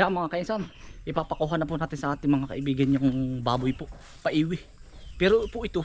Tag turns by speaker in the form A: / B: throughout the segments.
A: Kaya mga kainsan, ipapakuha na po natin sa ating mga kaibigan yung baboy po, paiwi. Pero po ito,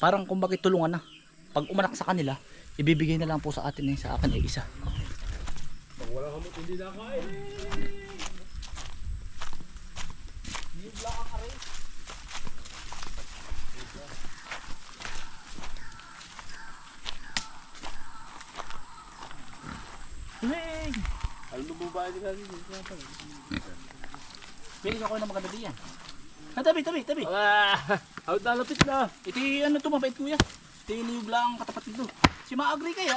A: parang kumbaga tulungan na. Pag umanak sa kanila, ibibigay na lang po sa atin yung sa akin ay isa.
B: Pag wala kamot, hindi na kain.
A: Pili ako ng maganda diyan. Ah, tabi, tabi, tabi.
B: Ah, out na lapit na.
A: Ito ano to, mabait kuya. Ito yung niyog lang katapat nito. Si Maagri kaya.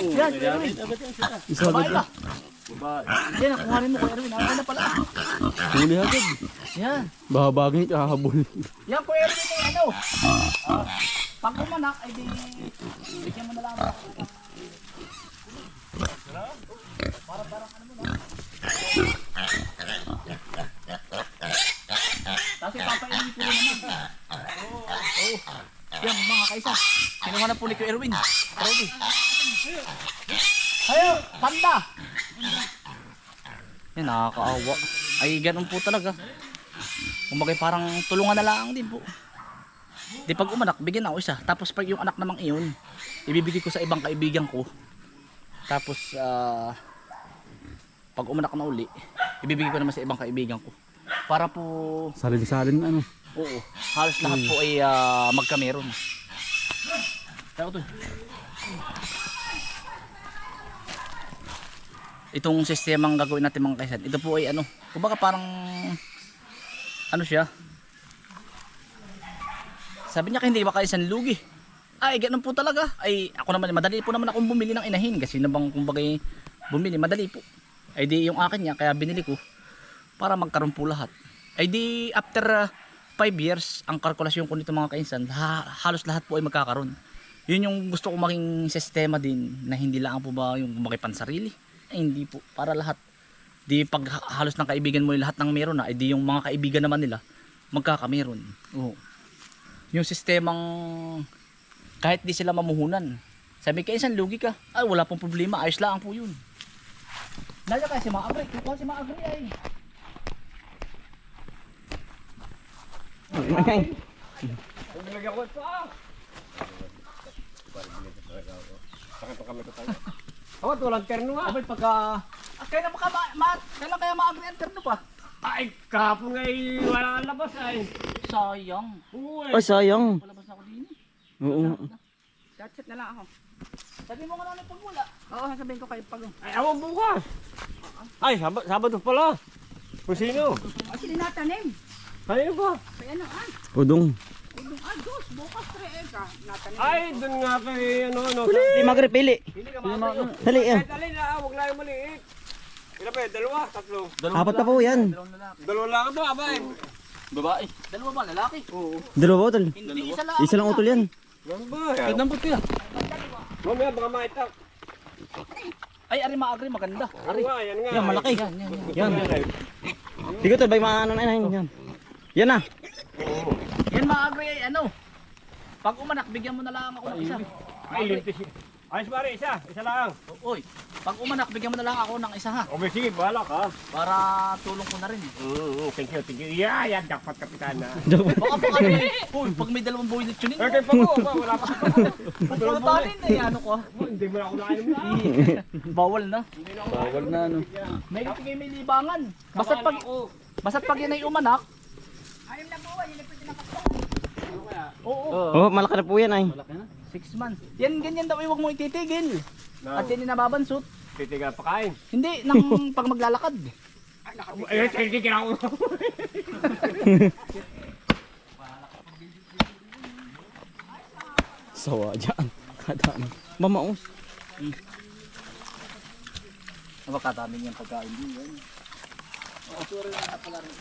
B: Oh,
A: Yan,
B: kaya
A: Erwin.
B: sila.
A: Babae ba?
B: Babae.
A: Yan, nakuhanin mo ko Erwin. Ano na pala?
C: Huli agad.
A: Yan.
C: Bahabagin kahabol.
A: Yan po Erwin yung ano. Ah, pag umanak, ay di... Bigyan mo na lang. Para parang ano mo na. Tapos ipapainin ko naman. Oo. Oh. Yan mga kaisa. Kinuha na po ni Erwin. Ready. Hayo, panda! Yan, nakakaawa. Ay, ganun po talaga. Kumbaga parang tulungan na lang din po. Di pag umanak, bigyan ako isa. Tapos pag yung anak namang iyon, ibibigay ko sa ibang kaibigan ko. Tapos, ah, pag umanak na uli, ibibigay ko naman sa ibang kaibigan ko. Para po,
C: Salin-salin ano.
A: oo, halos lahat po ay ah, magkameron. Kaya ito. Itong sistemang gagawin natin mga kaisan, ito po ay ano, kumbaga parang, ano siya, sabi niya hindi ba kaisan lugi? Ay, ganun po talaga. Ay, ako naman, madali po naman akong bumili ng inahin. Kasi na bang kumbaga bumili, madali po. Ay di yung akin niya, kaya binili ko. Para magkaroon po lahat. Ay di after 5 years, ang kalkulasyon ko nito mga kainsan, ha- halos lahat po ay magkakaroon. Yun yung gusto ko maging sistema din, na hindi lang po ba yung kumbaga pansarili. Ay hindi po, para lahat. Di pag ha- halos ng kaibigan mo yung lahat ng meron na, ay di yung mga kaibigan naman nila, magkakameron. Oo yung sistemang kahit di sila mamuhunan. Sabi ka, isang lugi ka. Ay, wala pong problema. Ayos lang po yun. Naya ka si Maagri. Kukuha si Maagri ay.
B: Nilagyan ko ito ah. Sakit pa kami tayo. Ako, walang terno ah.
A: Abay, pagka... Ah, kailan baka ma... ma kailan kaya Maagri ang terno pa?
B: Ay, kahapon nga eh, wala labas ay.
A: Sayang.
B: Oo
C: Ay, sayang.
A: Palabas na ako din eh.
C: Oo.
D: Chat-chat na lang ako.
A: Sabi mo nga lang pag wala.
D: Oo, sasabihin ko kayo pag...
B: Ay, awang bukas. Ay, Sab- Sabado pala. Kung sino?
D: Oh, sili natanim.
B: Kayo ba?
D: Kaya ano ah.
C: Udong.
D: Udong ah, dos. Bukas tre eka. Natanim.
B: Ay, dun nga kay ano, ano.
C: Di magre pili.
B: Hindi ka makakayo.
C: Dali eh.
B: Alin ah, huwag lang yung maliit. Ilan ba? Dalawa? Tatlo?
C: Apat pa po yan.
B: Dalawa lang ito, abay.
A: Babae. Dalawa ba? Lalaki?
B: Oo.
C: Dalawa ba utol?
A: Hindi, isa lang.
C: Isa lang utol yan.
B: Ano ba?
A: Kahit nang puti ah.
B: Mamaya baka maitak.
A: Ay, ari Maagri. Maganda. Ari.
B: Nga, yan nga.
C: Yan, malaki.
A: Yan, yan, yan.
C: Yan. Di ko tol, bay maano na. Yan. Yan na.
A: Yan Maagri ay ano. Pag umanak, bigyan mo na lang ako ng isa.
B: Ay, lintis. Ayos pare, isa. Isa lang.
A: Oy, pag umanak, bigyan mo na lang ako ng isa ha.
B: Okay, sige, bahala ka.
A: Para tulong ko na rin.
B: Mm, thank you, thank you. Yeah, yan, jackpot kapitana.
A: Baka po ano eh. Uy, pag may dalawang buwilit yun
B: Eh,
A: eh.
B: kay Pago, ba? Wala pa.
A: Pag talin eh, ano ko ah.
B: Hindi mo na ako nakain mo.
A: Bawal na.
C: Bawal na ano.
A: May katigay may libangan. Basta pag, basta pag yan ay umanak,
D: Ayun na buwan. Yun na pwede nakapag.
A: oo.
C: Oh, malaki na po yan ay.
A: Six months. Yan, ganyan daw, eh, huwag mo ititigil. At
B: No,
A: yan yung nababansot.
B: titiga pa kain.
A: Hindi, nang pag maglalakad.
B: Eh, titiga ako.
C: Sawa dyan. Kadami. Mamaos.
A: Napakadami niyang pagkain din yan. Oo, sorry na pala rin.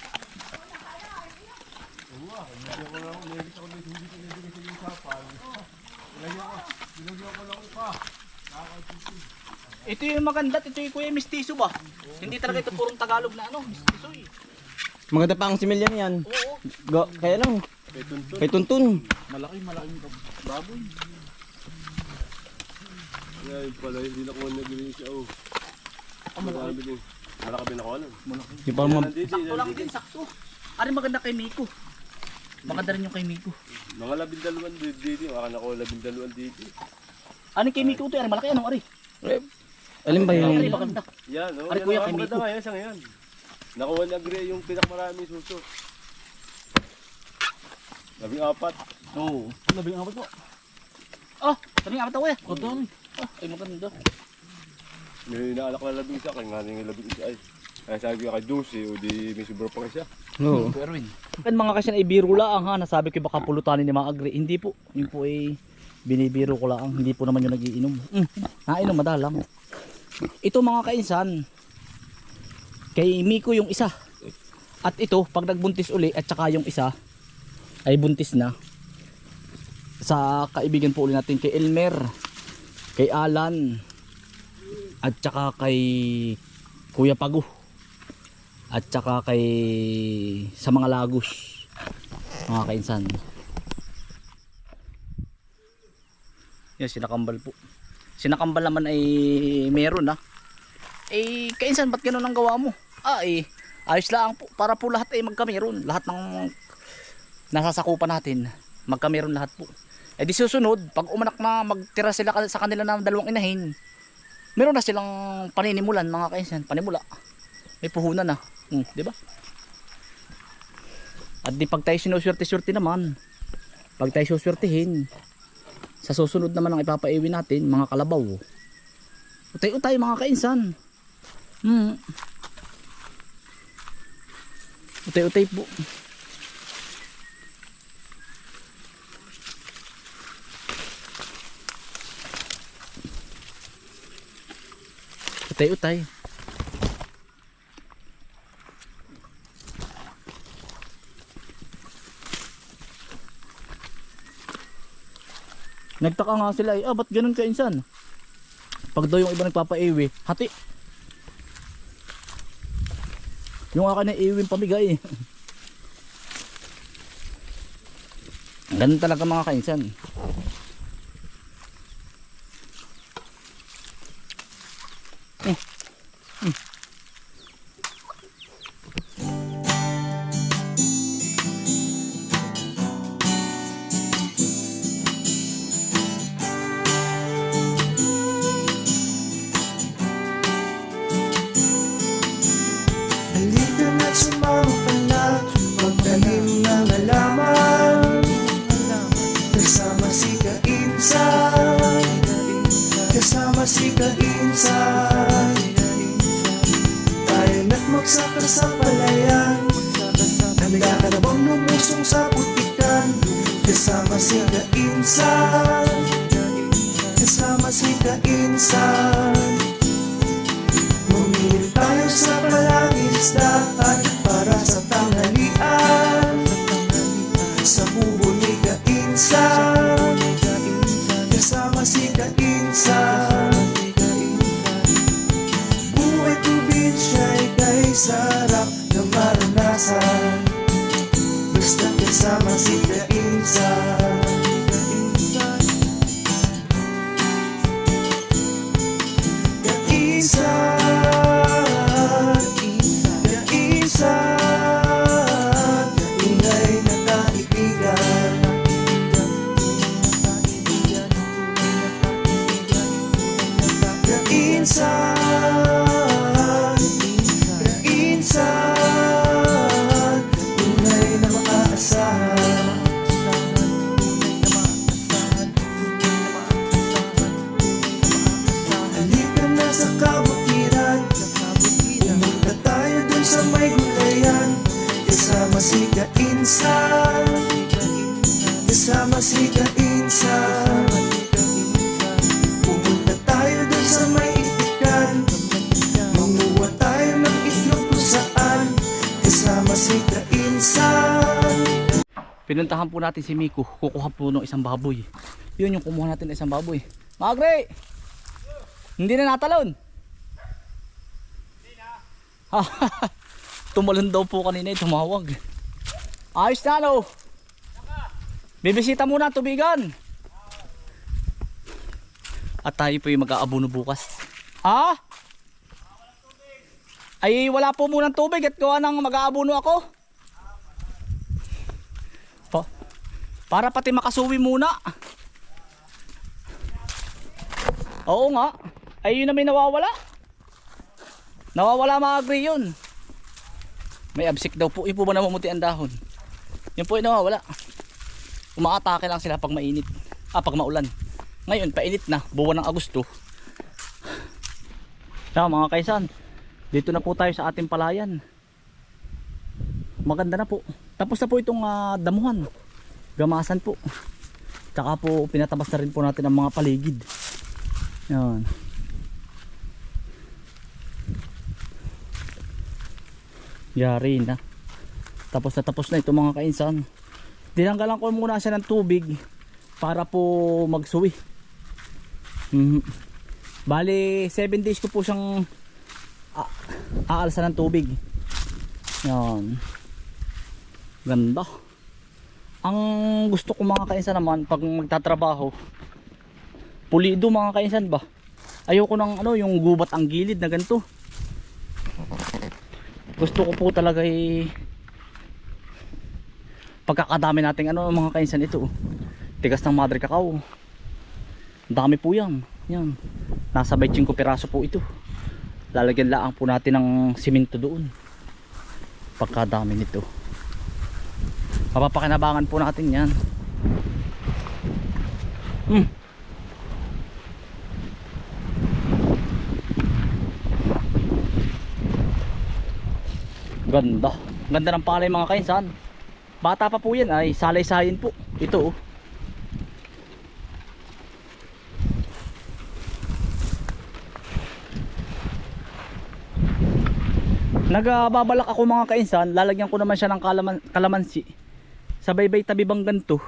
A: Ito yung maganda, ito yung kuya mistiso ba? Hindi talaga ito purong Tagalog na ano, mistiso eh.
C: Maganda pa ang similyan yan.
A: Oo,
C: Go, kaya lang. Kay tuntun.
A: malaki, malaki baboy.
B: Yan pala, hindi na ko nag-release siya. Oh, marami din. Wala ka binakualan.
C: Yung parang
B: Yan,
C: ma-
B: nandito,
A: Sakto lang din, sakto. Ari maganda kay Miko. Maganda rin yung kay Miko.
B: Mga labindaluan dito, dito. Baka nako labindaluan dito.
A: Ano yung kay Miko to? Ari malaki anong ari?
C: Alin ba
A: Ari
C: yung...
A: maganda.
B: Yan, oh.
A: Ari, kuya, kay
B: maganda
A: Miko.
B: nga yan, isang yan. Nakuha ni Agre yung pinakamaraming suso. Labing apat.
A: Oo.
C: Labing apat po.
A: Oh, kaming apat ako eh.
C: O dami.
A: Oh, ay maganda.
B: May inaalak na labing isa, kaya nga nga labing isa ay. Kaya sabi ko kay Dulce, o di may sobra pa isa.
C: Oo.
A: Pero Erwin. Kan mga kasi ay biro lang ha, nasabi ko baka pulutanin ni mga agri. Hindi po. Yun po ay binibiro ko lang. Hindi po naman yung nagiinom. Mm. Nainom madalang. Ito mga kainsan. Kay Miko yung isa. At ito, pag nagbuntis uli at saka yung isa ay buntis na. Sa kaibigan po uli natin kay Elmer, kay Alan, at saka kay Kuya Pagu at saka kay sa mga lagos mga kainsan. Yan sinakambal po. Sinakambal naman ay meron ah. Eh kainsan ba't ganun ang gawa mo? Ah eh ayos lang po. Para po lahat ay magkameron. Lahat ng nasasakupan natin magkameron lahat po. Eh di susunod pag umanak na magtira sila sa kanila ng dalawang inahin meron na silang paninimulan mga kainsan panimula. May puhunan na hmm, di ba? At di pag tayo sinuswerte-swerte naman pag tayo suswertehin sa susunod naman ang ipapaiwi natin mga kalabaw. Utay-utay mga kainsan. Hmm. utay-utay po. Utay-utay Nagtaka nga sila eh, ah ba't ganun ka insan? Pag daw yung iba nagpapaiwi, hati. Yung akin na iwin pamigay eh. Ganun talaga mga kainsan.
E: Sa palayan. Handa ka na bang lumusong sa putikan Kasama si Kainsan. Kasama si Kainsan. Mamili tayo sa palangisdaan Para Kainsan
A: Pinuntahan po natin si Miko. Kukuha po ng isang baboy. Yun yung kumuha natin ng isang baboy. Magre! Hindi na natalon. Hindi na. Tumalon daw po kanina eh, tumawag. Ayos na no. Bibisita muna tubigan. At tayo po yung mag-aabono bukas. Ha? Ay wala po munang tubig at gawa ng mag-aabuno ako. Para pati makasuwi muna. Oo nga. Ay yun na may nawawala. Nawawala mga agri yun. May absik daw po. Yung po ba namumuti ang dahon? Yun po yung nawawala. Umaatake lang sila pag mainit. Ah, pag maulan. Ngayon, painit na. Buwan ng Agosto. Kaya mga kaisan, dito na po tayo sa ating palayan. Maganda na po. Tapos na po itong ah, damuhan. Gamasan po. Tsaka po pinatabas na rin po natin ang mga paligid. Yan. Yari na. Tapos na tapos na ito mga kainsan. Tinanggalan ko muna siya ng tubig para po magsuwi. Mhm. Bali 7 days ko po siyang aalsa ng tubig. Yan. Ganda. Ang gusto ko mga kainsan naman pag magtatrabaho, pulido mga kainsan ba? Ayoko ng ano, yung gubat ang gilid na ganito. Gusto ko po talaga eh pagkakadami nating ano mga kainsan ito. Tigas ng madre. Ang Dami po yan. Yan. Nasa 25 piraso po ito. Lalagyan laang po natin ng simento doon. Pagkadami nito. Mapapakinabangan po natin yan. Hmm. Ganda. Ganda ng palay mga kainsan. Bata pa po yan ay salay-sayin po. Ito oh. Nagababalak ako mga kainsan, lalagyan ko naman siya ng kalaman, kalamansi. Sa baybay tabi bang ganito.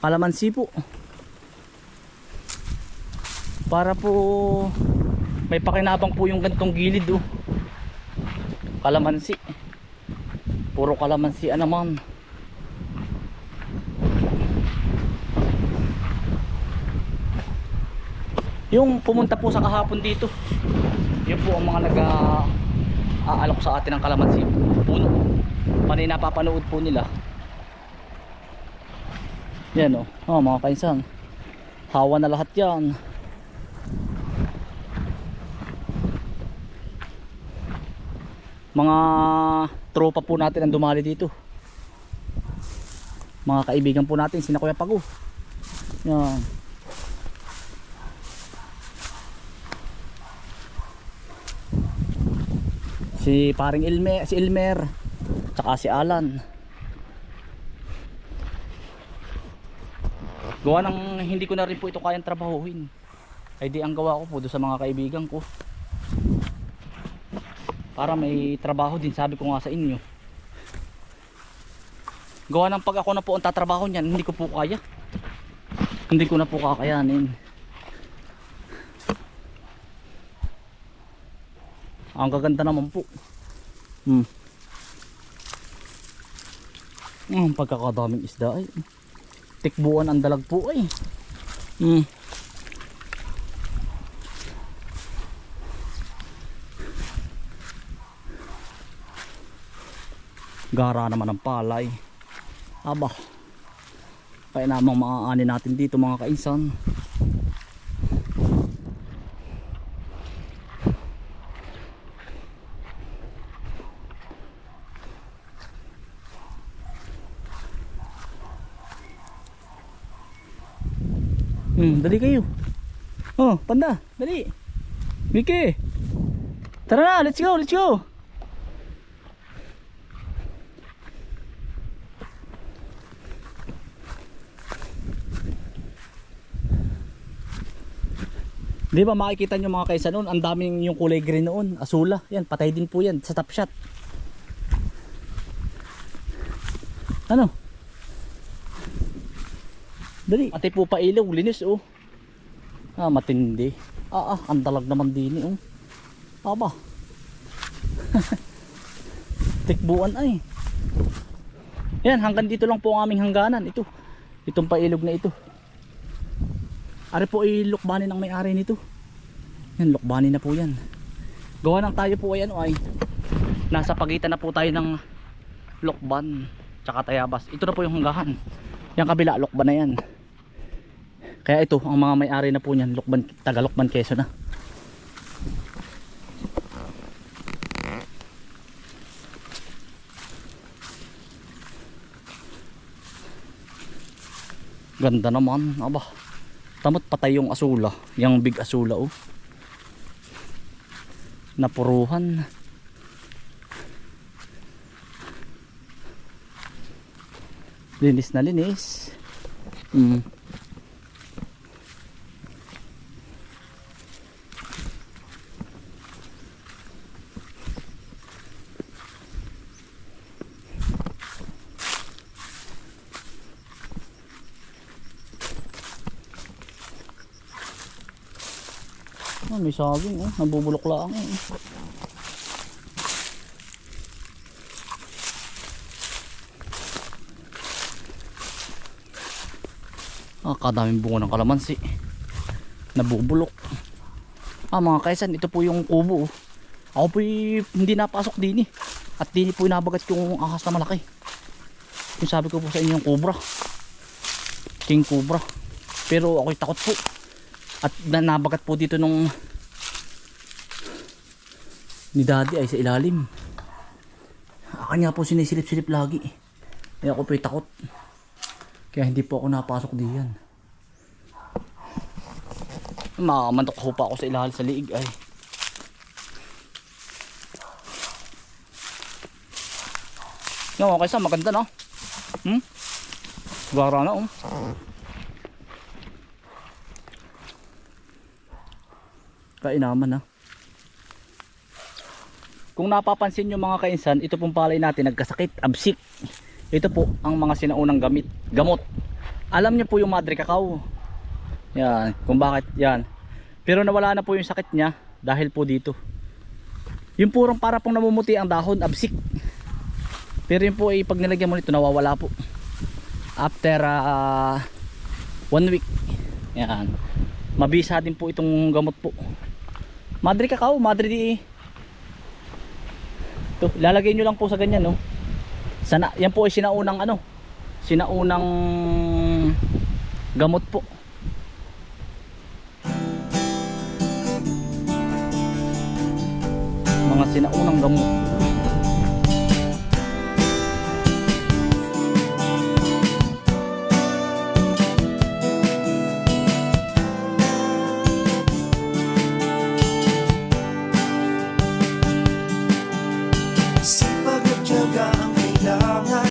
A: Kalamansi po. Para po may pakinabang po yung gantong gilid oh. Kalamansi. Puro kalamansi naman. Yung pumunta po sa kahapon dito. Yun po ang mga nag aalok sa atin ng kalamansi puno. Panay napapanood po nila. Yan oh. Oh, mga kainsan. Hawa na lahat 'yan. Mga tropa po natin ang dumali dito. Mga kaibigan po natin sina Kuya Pago. Yan. si paring Ilmer, si Ilmer, tsaka si Alan. Gawa ng hindi ko na rin po ito kayang trabahuhin. Ay di ang gawa ko po doon sa mga kaibigan ko. Para may trabaho din, sabi ko nga sa inyo. Gawa ng pag ako na po ang tatrabaho niyan, hindi ko po kaya. Hindi ko na po kakayanin. Ang gaganda naman po. Hmm. Ang pagkakadaming isda ay. Tikbuan ang dalag po ay. Hmm. Gara naman ang palay. Aba. Kaya namang maaani natin dito mga kainsan. Hmm, dali kayo. Oh, panda, dali. Miki. Tara na, let's go, let's go. Di ba makikita nyo mga kaysa noon, ang daming yung kulay green noon, asula. Yan, patay din po yan sa top shot. Ano? Dali. Ate po pa ilaw, linis oh. Ah, matindi. Ah, ah, ang dalag naman din eh, oh. Aba. Tikbuan ay. Yan, hanggang dito lang po ang aming hangganan. Ito. Itong pailog na ito. Ari po ay lukbanin ang may-ari nito. Yan, lukbanin na po yan. gawa ng tayo po ay ano ay nasa pagitan na po tayo ng Lokban tsaka Tayabas ito na po yung hanggahan yung kabila Lokban na yan kaya ito ang mga may-ari na po niyan Lokban, taga Lokban Quezon na ganda naman aba. Tamot patay yung asula yung big asula oh. Napuruhan. Linis na linis. Mm. Ah, may saging oh, nabubulok lang eh. Ah, kadaming bunga ng kalamansi. Nabubulok. Ah, mga kaisan, ito po yung kubo. oh. Ako po hindi napasok din eh. At din po nabagat yung ahas na malaki. Yung sabi ko po sa inyo yung cobra. King cobra. Pero ako'y takot po. At na nabagat po dito nung ni daddy ay sa ilalim. Nga po sinisilip-silip lagi. Kaya ako po'y takot. Kaya hindi po ako napasok diyan. Makamantok ho pa ako sa ilalim sa liig ay. Yan okay sa maganda na. Hmm? Gara na um. Kainaman na. Kung napapansin nyo mga kainsan, ito pong palay natin nagkasakit, absik. Ito po ang mga sinaunang gamit, gamot. Alam nyo po yung madre cacao. Yan, kung bakit yan. Pero nawala na po yung sakit niya dahil po dito. Yung purong para pong namumuti ang dahon, absik. Pero yun po ay pag nilagyan mo nito nawawala po. After ah, one week. Yan. Mabisa din po itong gamot po. Madre cacao, madre di ito, lalagay nyo lang po sa ganyan, no? Sana, yan po ay sinaunang ano? Sinaunang gamot po. Mga sinaunang gamot.